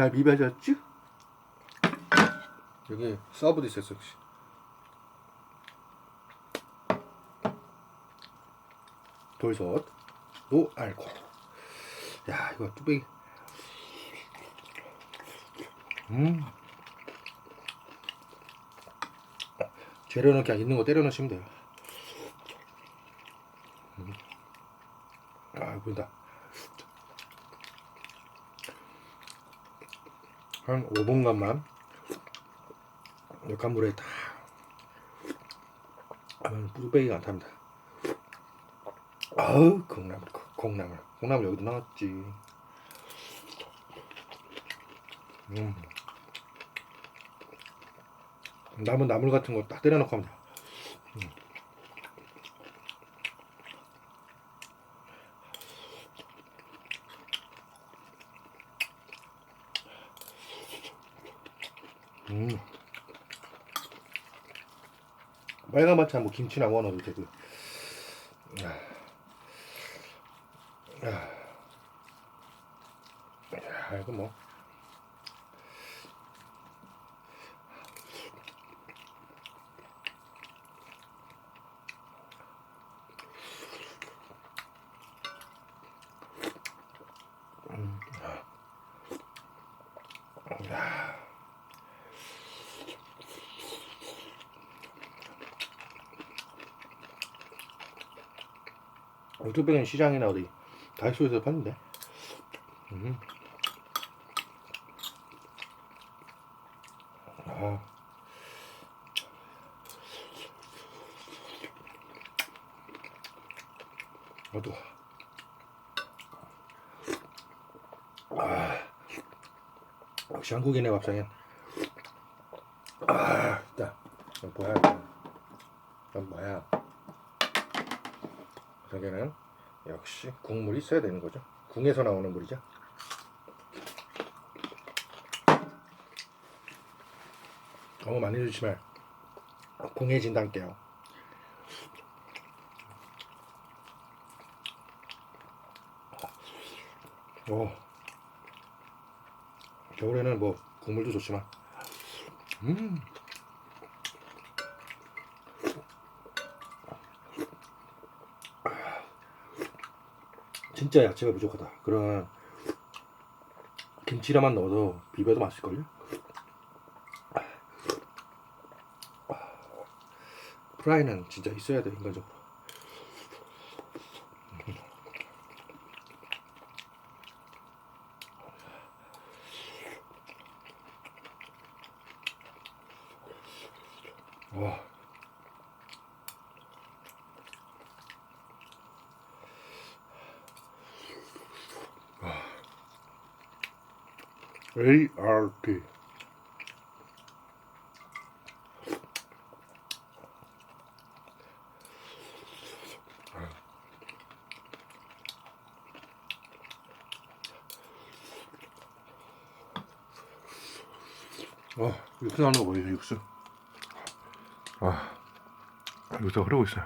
잘 비벼졌죠? 여기 서브도 있었어 역시? 돌솥. 노알콜. 야 이거 뚝배기 음. 재료는 그냥 있는 거 때려 넣으시면 돼요. 음. 아 보인다 한 5분간만 역한 물에 다 하면 뚝배기가 안 탑니다 아우 콩나물 콩나물 콩나물 여기도 나왔지 음. 남은 나물 같은 거 딱 때려놓고 합니다 음. 음. 빨간 반찬 뭐 김치나 뭐 넣어도 되고 야, 야, 이거 뭐. 음, 야. 뚝배기는 시장이나 어디 다이소에서 파는데. 음. 아. 어두. 아. 역시 한국인의 밥상엔. 아, 자, 이거 뭐야? 뭐야? 저게는 역시 국물이 있어야 되는 거죠. 궁에서 나오는 물이죠. 너무 많이 주시면 궁해진다게요. 오. 겨울에는 뭐 국물도 좋지만, 음. 진짜 야채가 부족하다. 그런 김치라만 넣어도 비벼도 맛있을걸요? 프라이는 진짜 있어야 돼, 인간적으로. 와. ART 아, 육수 거 보이죠, 육수? 아, 육수 흐르고 있어요.